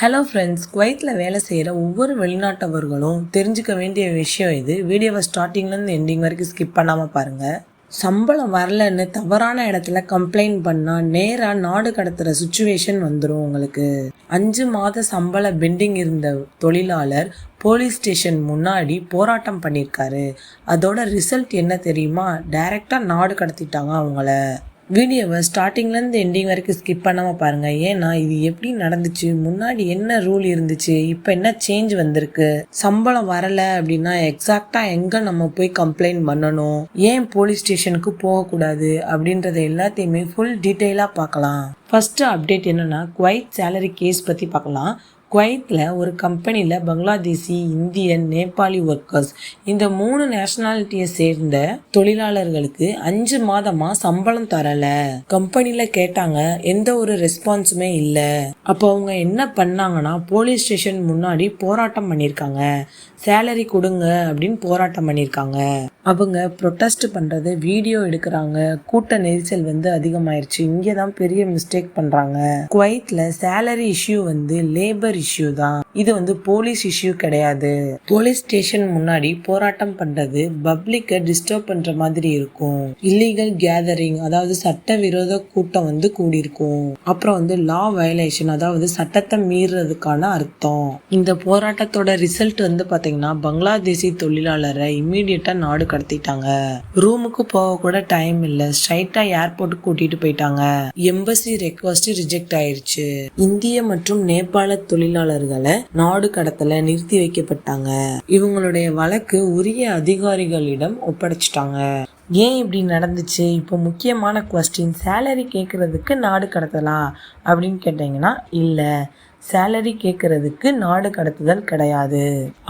Hello friends குவைத்தில் வேலை செய்கிற ஒவ்வொரு வெளிநாட்டவர்களும் தெரிஞ்சுக்க வேண்டிய விஷயம் இது. வீடியோவை ஸ்டார்டிங்லேருந்து எண்டிங் வரைக்கும் ஸ்கிப் பண்ணாமல் பாருங்கள் சம்பளம் வரலன்னு தவறான இடத்துல கம்ப்ளைண்ட் பண்ணால் நேராக நாடு கடத்துகிற சுச்சுவேஷன் வந்துடும் உங்களுக்கு. அஞ்சு மாத சம்பள பெண்டிங் இருந்த தொழிலாளர் போலீஸ் ஸ்டேஷன் முன்னாடி போராட்டம் பண்ணியிருக்காரு அதோட ரிசல்ட் என்ன தெரியுமா? டைரெக்டாக நாடு கடத்திட்டாங்க அவங்கள. வீடியோவை ஸ்டார்டிங்லேருந்து எண்டிங் வரைக்கும் ஸ்கிப் பண்ணாமல் பாருங்கள் ஏன்னா இது எப்படி நடந்துச்சு? முன்னாடி என்ன ரூல் இருந்துச்சு? இப்போ என்ன சேஞ்ச் வந்திருக்கு? சம்பளம் வரலை அப்படின்னா எக்ஸாக்டாக எங்கே நம்ம போய் கம்ப்ளைண்ட் பண்ணணும்? ஏன் போலீஸ் ஸ்டேஷனுக்கு போகக்கூடாது? அப்படின்றத எல்லாத்தையுமே ஃபுல் டீட்டெயிலாக பார்க்கலாம். ஃபஸ்ட்டு அப்டேட் என்னென்னா குவைட் சேலரி கேஸ் பற்றி பார்க்கலாம். குவைத்தில் ஒரு கம்பெனியில் பங்களாதேசி இந்தியன் நேபாளி ஒர்க்கர்ஸ் இந்த மூணு நேஷனாலிட்டியை சேர்ந்த தொழிலாளர்களுக்கு அஞ்சு மாதமா சம்பளம் தரல. கம்பெனியில் கேட்டாங்க எந்த ஒரு ரெஸ்பான்ஸுமே இல்லை. அப்போ அவங்க என்ன பண்ணாங்கன்னா போலீஸ் ஸ்டேஷன் முன்னாடி போராட்டம் பண்ணியிருக்காங்க சேலரி கொடுங்க அப்படின்னு போராட்டம் பண்ணியிருக்காங்க அவங்க ப்ரொட்டஸ்ட் பண்ணுறது வீடியோ எடுக்கிறாங்க. கூட்ட நெரிசல் வந்து அதிகமாயிருச்சு. இங்கே தான் பெரிய மிஸ்டேக் பண்ணுறாங்க குவைத்தில் சேலரி இஷ்யூ வந்து லேபர் இஷ்யூ தான். இது வந்து போலீஸ் இஷ்யூ கிடையாது. போலீஸ் ஸ்டேஷன் முன்னாடி போராட்டம் பண்றது பப்ளிக்கை டிஸ்டர்ப் பண்ற மாதிரி இருக்கும். இல்லீகல் கேதரிங் அதாவது சட்டவிரோத கூட்டம் வந்து கூடியிருக்கும். அப்புறம் வந்து லா வயலேஷன் அதாவது சட்டத்தை மீறதுக்கான அர்த்தம். இந்த போராட்டத்தோட ரிசல்ட் வந்து பார்த்தீங்கன்னா பங்களாதேசி தொழிலாளரை இம்மீடியட்டா நாடு கடத்திட்டாங்க. ரூமுக்கு போக கூட டைம் இல்ல. ஸ்ட்ரைட்டா ஏர்போர்ட்டுக்கு கூட்டிட்டு போயிட்டாங்க. எம்பசி ரெக்வஸ்ட் ரிஜெக்ட் ஆயிருச்சு. இந்திய மற்றும் நேபாள தொழிலாளர்களை நாடு கடத்தல நிறுத்தி வைக்கப்பட்டாங்க. இவங்களுடைய வழக்கு உரிய அதிகாரிகளிடம் ஒப்படைச்சிட்டாங்க. ஏன் இப்படி நடந்துச்சு? இப்போ முக்கியமான கொஸ்டின் சேலரி கேட்கறதுக்கு நாடு கடத்தலாம் அப்படின்னு கேட்டிங்கன்னா இல்லை. சேலரி கேட்கறதுக்கு நாடு கடத்துதல் கிடையாது.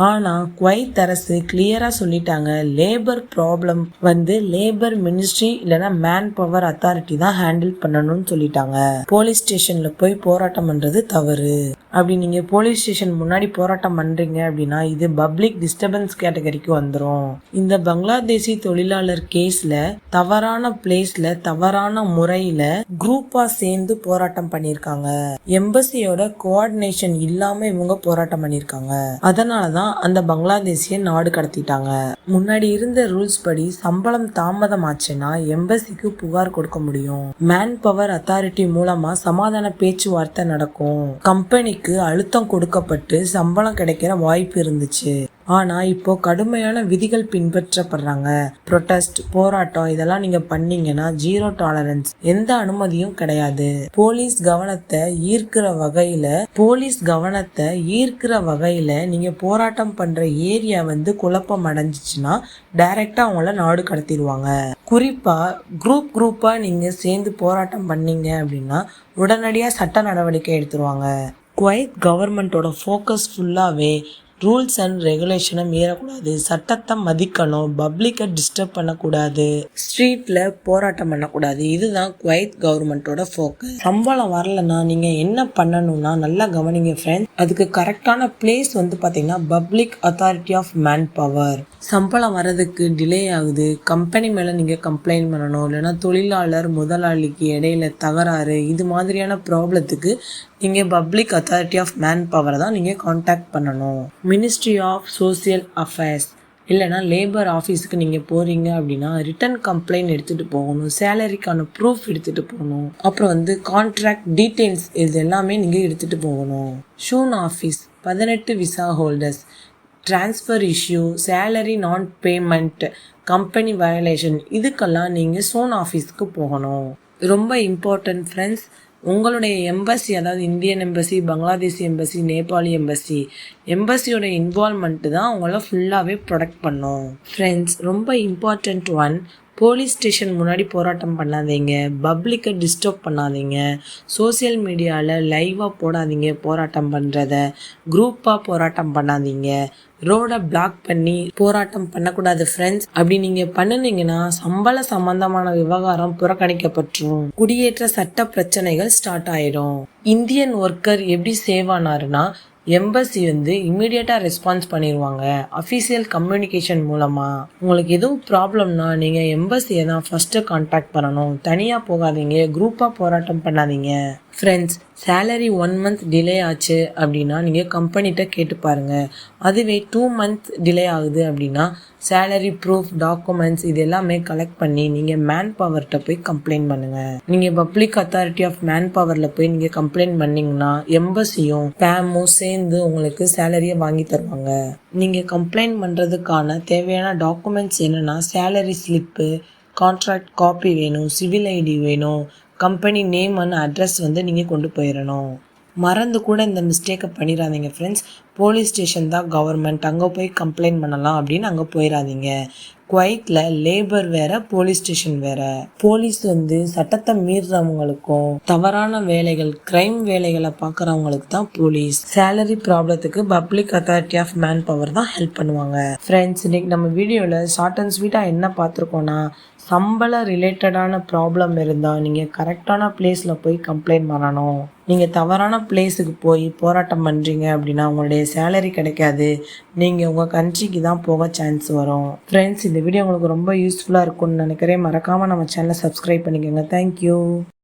ஆனா குவைத் அரசு கிளியரா சொல்லிட்டாங்க லேபர் ப்ராப்ளம் வந்து லேபர் மினிஸ்ட்ரி இல்லைன்னா மேன் பவர் அத்தாரிட்டி தான் ஹேண்டில் பண்ணணும்னு சொல்லிட்டாங்க. போலீஸ் ஸ்டேஷன்ல போய் போராட்டம் பண்றது தவறு. அப்படி நீங்க போலீஸ் ஸ்டேஷன் முன்னாடி போராட்டம் பண்றீங்க அப்படின்னா இது பப்ளிக் டிஸ்டர்பன்ஸ் கேட்டகரிக்கு வந்துடும் இந்த பங்களாதேசி தொழிலாளர் கேஸ்ல தவறான பிளேஸ்ல தவறான முறையில குரூப்பா சேர்ந்து போராட்டம் பண்ணியிருக்காங்க. எம்பசியோட கோ கோஆர்டினேஷன் இல்லாம இவங்க போராட்டம் பண்ணியிருக்காங்க. அதனாலதான் அந்த பங்களாதேசிய நாடு கடத்திட்டாங்க. முன்னாடி இருந்த ரூல்ஸ் படி சம்பளம் தாமதம் ஆச்சுன்னா எம்பசிக்கு புகார் கொடுக்க முடியும். மேன் பவர் அத்தாரிட்டி மூலமா சமாதான பேச்சுவார்த்தை நடக்கும். கம்பெனிக்கு அழுத்தம் கொடுக்கப்பட்டு சம்பளம் கிடைக்கிற வாய்ப்பு இருந்துச்சு. ஆனால் இப்போ கடுமையான விதிகள் பின்பற்றப்படுறாங்க. ப்ரொட்டஸ்ட் போராட்டம் இதெல்லாம் நீங்க பண்ணீங்கன்னா ஜீரோ டாலரன்ஸ் எந்த அனுமதியும் கிடையாது. போலீஸ் கவனத்தை ஈர்க்கிற வகையில போலீஸ் கவனத்தை ஈர்க்கிற வகையில நீங்க போராட்டம் பண்ற ஏரியா வந்து குழப்பம் அடைஞ்சிச்சுன்னா டைரக்டா அவங்கள நாடு கடத்திடுவாங்க. குறிப்பா குரூப் குரூப்பா நீங்க சேர்ந்து போராட்டம் பண்ணீங்க அப்படின்னா உடனடியாக சட்ட நடவடிக்கை எடுத்துருவாங்க. குவைத் கவர்மெண்ட்டோட ஃபோக்கஸ் ஃபுல்லாகவே ரூல்ஸ் அண்ட் ரெகுலேஷனை மீறக்கூடாது. சட்டத்தை மதிக்கணும். பப்ளிக்கை டிஸ்டர்ப் பண்ணக்கூடாது. ஸ்ட்ரீட்டில் போராட்டம் பண்ணக்கூடாது. இதுதான் குவைத் கவர்மெண்ட்டோட ஃபோக்கஸ். சம்பளம் வரலன்னா நீங்கள் என்ன பண்ணணும்னா நல்லா கவனிங்க ஃப்ரெண்ட்ஸ் அதுக்கு கரெக்டான பிளேஸ் வந்து பார்த்தீங்கன்னா public authority of man power சம்பளம் வரதுக்கு டிலே ஆகுது. கம்பெனி மேலே நீங்கள் கம்ப்ளைண்ட் பண்ணணும். இல்லைன்னா தொழிலாளர் முதலாளிக்கு இடையில தகராறு இது மாதிரியான ப்ராப்ளத்துக்கு நீங்கள் பப்ளிக் அத்தாரிட்டி ஆஃப் மேன் பவரை தான் நீங்கள் காண்டாக்ட் பண்ணணும். மினிஸ்ட்ரி ஆஃப் சோசியல் அஃபேர்ஸ் இல்லைனா லேபர் ஆஃபீஸுக்கு நீங்கள் போகிறீங்க அப்படின்னா ரிட்டன் கம்ப்ளைண்ட் எடுத்துகிட்டு போகணும். சேலரிக்கான ப்ரூஃப் எடுத்துகிட்டு போகணும். அப்புறம் வந்து கான்ட்ராக்ட் டீட்டெயில்ஸ் இது எல்லாமே நீங்கள் எடுத்துகிட்டு போகணும். ஷூன் ஆஃபீஸ் பதினெட்டு visa holders transfer issue salary non payment company violation இதுக்கெல்லாம் நீங்கள் சோன் ஆஃபீஸ்க்கு போகணும். ரொம்ப இம்பார்ட்டன்ட் ஃப்ரெண்ட்ஸ் உங்களுடைய எம்பசி அதாவது Indian embassy Bangladesh embassy Nepali embassy எம்பசியோட involvement தான் உங்களை ஃபுல்லாகவே ப்ரொடெக்ட் பண்ணும். ஃப்ரெண்ட்ஸ் ரொம்ப இம்பார்ட்டண்ட் ஒன் போலீஸ் ஸ்டேஷன் முன்னாடி போராட்டம் பண்ணாதீங்க. பப்ளிக்கை டிஸ்டர்ப் பண்ணாதீங்க. சோசியல் மீடியாவில் லைவாக போடாதீங்க போராட்டம் பண்ணுறத குரூப்பாக போராட்டம் பண்ணாதீங்க. ரோடை பிளாக் பண்ணி போராட்டம் பண்ணக்கூடாது ஃப்ரெண்ட்ஸ் அப்படி நீங்கள் பண்ணுனீங்கன்னா சம்பள சம்பந்தமான விவகாரம் புறக்கணிக்கப்பட்டுரும். குடியேற்ற சட்ட பிரச்சனைகள் ஸ்டார்ட் ஆயிடும். இந்தியன் ஒர்க்கர் எப்படி சேவ் ஆனாருன்னா எம்பசி வந்து இம்மிடியட்டாக ரெஸ்பான்ஸ் பண்ணிடுவாங்க அஃபீஷியல் கம்யூனிகேஷன் மூலமாக உங்களுக்கு எதுவும் ப்ராப்ளம்னா நீங்கள் எம்பசியை தான் ஃபஸ்ட்டு காண்டாக்ட் பண்ணணும். தனியாக போகாதீங்க. குரூப்பாக போராட்டம் பண்ணாதீங்க. Friends salary one month delay ஆச்சு அப்படின்னா நீங்கள் கம்பெனிகிட்ட கேட்டு பாருங்கள் அதுவே டூ மந்த் டிலே ஆகுது அப்படின்னா சேலரி ப்ரூஃப் டாக்குமெண்ட்ஸ் இது எல்லாமே கலெக்ட் பண்ணி நீங்கள் மேன் பவர்கிட்ட போய் கம்ப்ளைண்ட் பண்ணுங்கள் நீங்கள் பப்ளிக் அத்தாரிட்டி ஆஃப் மேன் பவரில் போய் நீங்கள் கம்ப்ளைண்ட் பண்ணிங்கன்னா எம்பசியும் பேமும் சேர்ந்து உங்களுக்கு சேலரியை வாங்கி தருவாங்க. நீங்கள் கம்ப்ளைண்ட் பண்ணுறதுக்கான தேவையான டாக்குமெண்ட்ஸ் என்னென்னா சேலரி ஸ்லிப்பு கான்ட்ராக்ட் காப்பி வேணும் சிவில் ஐடி வேணும் கம்பெனி நேம் அண்ட் அட்ரஸ் வந்து நீங்கள் கொண்டு போயிடணும் மறந்து கூட இந்த மிஸ்டேக்கை பண்ணிடாதீங்க ஃப்ரெண்ட்ஸ் போலீஸ் ஸ்டேஷன் தான் கவர்மெண்ட் அங்கே போய் கம்ப்ளைண்ட் பண்ணலாம் அப்படின்னு அங்கே போயிடாதீங்க குவைத்தில் லேபர் வேற போலீஸ் ஸ்டேஷன் வேற. போலீஸ் வந்து சட்டத்தை மீறுறவங்களுக்கும் தவறான வேலைகள் கிரைம் வேலைகளை பார்க்குறவங்களுக்கு தான் police salary ப்ராப்ளத்துக்கு public authority of man power தான் ஹெல்ப் பண்ணுவாங்க. ஃப்ரெண்ட்ஸ் இன்னைக்கு நம்ம வீடியோவில் ஷார்ட் அண்ட் ஸ்வீட்டாக என்ன பார்த்துருக்கோன்னா சம்பள ரிலேட்டடான ப்ராப்ளம் இருந்தால் நீங்கள் கரெக்டான பிளேஸில் போய் கம்ப்ளைண்ட் பண்ணணும். நீங்கள் தவறான பிளேஸுக்கு போய் போராட்டம் பண்ணுறீங்க அப்படின்னா உங்களுடைய சேலரி கிடைக்காது. நீங்கள் உங்கள் கண்ட்ரிக்கு தான் போக சான்ஸ் வரும். ஃப்ரெண்ட்ஸ் இந்த வீடியோ உங்களுக்கு ரொம்ப யூஸ்ஃபுல்லாக இருக்கும்னு நினைக்கிறேன். மறக்காமல் நம்ம சேனலை சப்ஸ்கிரைப் பண்ணிக்கோங்க. தேங்க்யூ